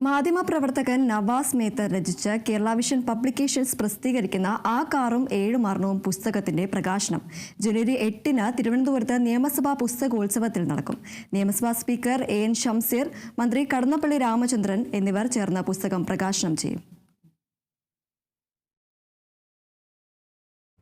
മാധ്യമപ്രവർത്തകൻ നവാസ് മേത്തർ രചിച്ച Kerala vision publications പ്രസിദ്ധീകരിക്കുന്ന ആ കാറും ഏഴ് മരണവും പുസ്തകത്തിന്റെ പ്രകാശനം. ജനുവരി എട്ടിന് തിരുവനന്തപുരത്ത് നിയമസഭാ പുസ്തകോത്സവത്തിൽ നടക്കും. നിയമസഭാ സ്പീക്കർ എ എൻ ഷംസീർ മന്ത്രി കടന്നപ്പള്ളി രാമചന്ദ്രൻ എന്നിവർ ചേർന്ന് പുസ്തകം പ്രകാശനം ചെയ്യും.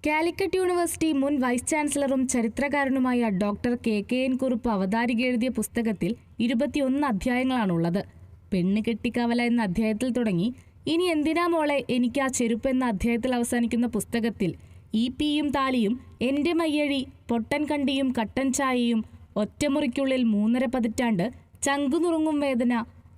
കാലിക്കറ്റ് യൂണിവേഴ്സിറ്റി മുൻ വൈസ് ചാൻസലറും ചരിത്രകാരനുമായ doctor K K N Kurup അവതാരിക എഴുതിയ പുസ്തകത്തിൽ ഇരുപത്തിയൊന്ന് അധ്യായങ്ങളാണുള്ളത്. പെണ്ണ് കെട്ടിക്കവല എന്ന അധ്യായത്തിൽ തുടങ്ങി. ഇനി എന്തിനാ മോളെ എനിക്ക് ആ ചെരുപ്പ് എന്ന അധ്യായത്തിൽ അവസാനിക്കുന്ന പുസ്തകത്തിൽ ഈ പിയും താലിയും എന്റെ മയ്യഴി പൊട്ടൻ കണ്ടിയും കട്ടൻ ചായയും ഒറ്റമുറിക്കുള്ളിൽ മൂന്നര പതിറ്റാണ്ട് ചങ്കുനുറുങ്ങും വേദന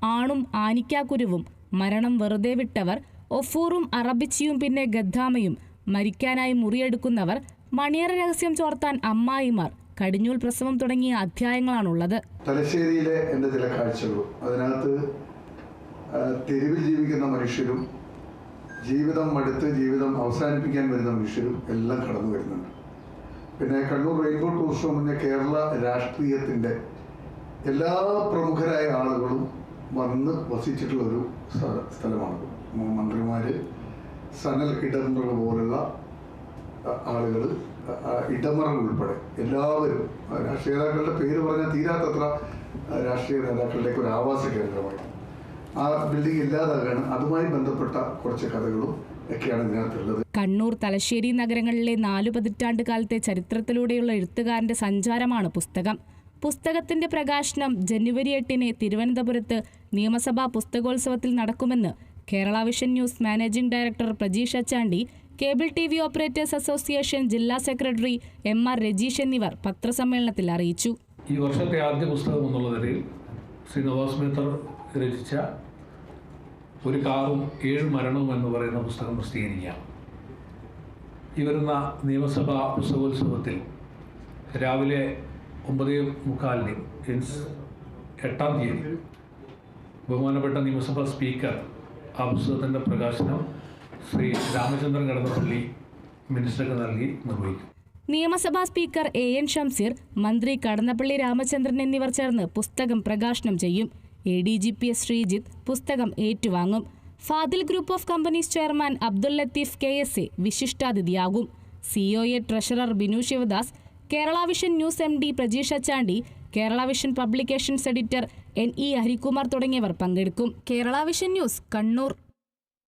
ആണും ആനിക്കാക്കുരുവും മരണം വെറുതെ വിട്ടവർ ഒഫൂറും അറബിച്ചിയും പിന്നെ ഗദ്ദാമയും മരിക്കാനായി മുറിയെടുക്കുന്നവർ മണിയറ രഹസ്യം ചോർത്താൻ അമ്മായിമാർ കടിഞ്ഞൂൽ പ്രസവം തുടങ്ങിയ അധ്യായങ്ങളാണുള്ളത്. തലശ്ശേരിയിലെ എന്റെ ചില കാഴ്ചകളും അതിനകത്ത് തെരുവിൽ ജീവിക്കുന്ന മനുഷ്യരും ജീവിതം മടുത്ത് ജീവിതം അവസാനിപ്പിക്കാൻ വരുന്ന മനുഷ്യരും എല്ലാം കടന്നു വരുന്നുണ്ട്. പിന്നെ കണ്ണൂർ റെയിൻബോ ടൂറിസം എന്ന കേരള രാഷ്ട്രീയത്തിന്റെ എല്ലാ പ്രമുഖരായ ആളുകളും വന്ന് വസിച്ചിട്ടുള്ള ഒരു സ്ഥ- സ്ഥലമാണ്. മന്ത്രിമാര് സനൽ ഇടമുള്ള പോലുള്ള ആളുകൾ ഇടമറ ഉൾപ്പെടെ എല്ലാവരും രാഷ്ട്രീയ നേതാക്കളുടെ പേര് പറഞ്ഞാൽ തീരാത്തത്ര രാഷ്ട്രീയ നേതാക്കളുടെയൊക്കെ ഒരു ആവാസ കേന്ദ്രമായി ആ ബിൽഡിംഗ് ഇല്ലാതാകാണ്. അതുമായി ബന്ധപ്പെട്ട കുറച്ച് കഥകളും കണ്ണൂർ തലശ്ശേരി നഗരങ്ങളിലെ നാലു പതിറ്റാണ്ട് കാലത്തെ ചരിത്രത്തിലൂടെയുള്ള എഴുത്തുകാരന്റെ സഞ്ചാരമാണ് പുസ്തകം. പുസ്തകത്തിന്റെ പ്രകാശനം ജനുവരി എട്ടിന് തിരുവനന്തപുരത്ത് നിയമസഭാ പുസ്തകോത്സവത്തിൽ നടക്കുമെന്ന് Kerala vision news managing director Prajeesh Achandi cable T V operators association ജില്ലാ സെക്രട്ടറി എം ആർ രജീഷ് എന്നിവർ പത്രസമ്മേളനത്തിൽ അറിയിച്ചു. ഈ വർഷത്തെ ആദ്യ പുസ്തകം എന്നുള്ള നിലയിൽ ശ്രീ നവാസ് മേത്തർ രചിച്ച ഒരു കാറും ഏഴ് മരണവും എന്ന് പറയുന്ന പുസ്തകം പ്രസിദ്ധീകരിക്കാം ഈ വരുന്ന നിയമസഭാ പുസ്തകോത്സവത്തിൽ രാവിലെ ഒമ്പത് മുക്കാലിന് മീൻസ് എട്ടാം തീയതി ബഹുമാനപ്പെട്ട നിയമസഭാ സ്പീക്കർ ആ പുസ്തകത്തിന്റെ പ്രകാശനം ശ്രീ രാമചന്ദ്രൻ കടന്നപ്പള്ളി മിനിസ്റ്റർക്ക് നൽകി നിർവഹിക്കും. നിയമസഭാ സ്പീക്കർ എ എൻ ഷംസീർ മന്ത്രി കടന്നപ്പള്ളി രാമചന്ദ്രൻ എന്നിവർ ചേർന്ന് പുസ്തകം പ്രകാശനം ചെയ്യും. A D G P S Sreejith പുസ്തകം ഏറ്റുവാങ്ങും. Fadil group of companies chairman Abdul Latheef K S A വിശിഷ്ടാതിഥിയാകും. COA A treasurer Binu Sivadas Kerala vision news M D Prajeesh Achandi Kerala vision publications editor N E Harikumar തുടങ്ങിയവർ പങ്കെടുക്കും. Kerala vision news Kannur.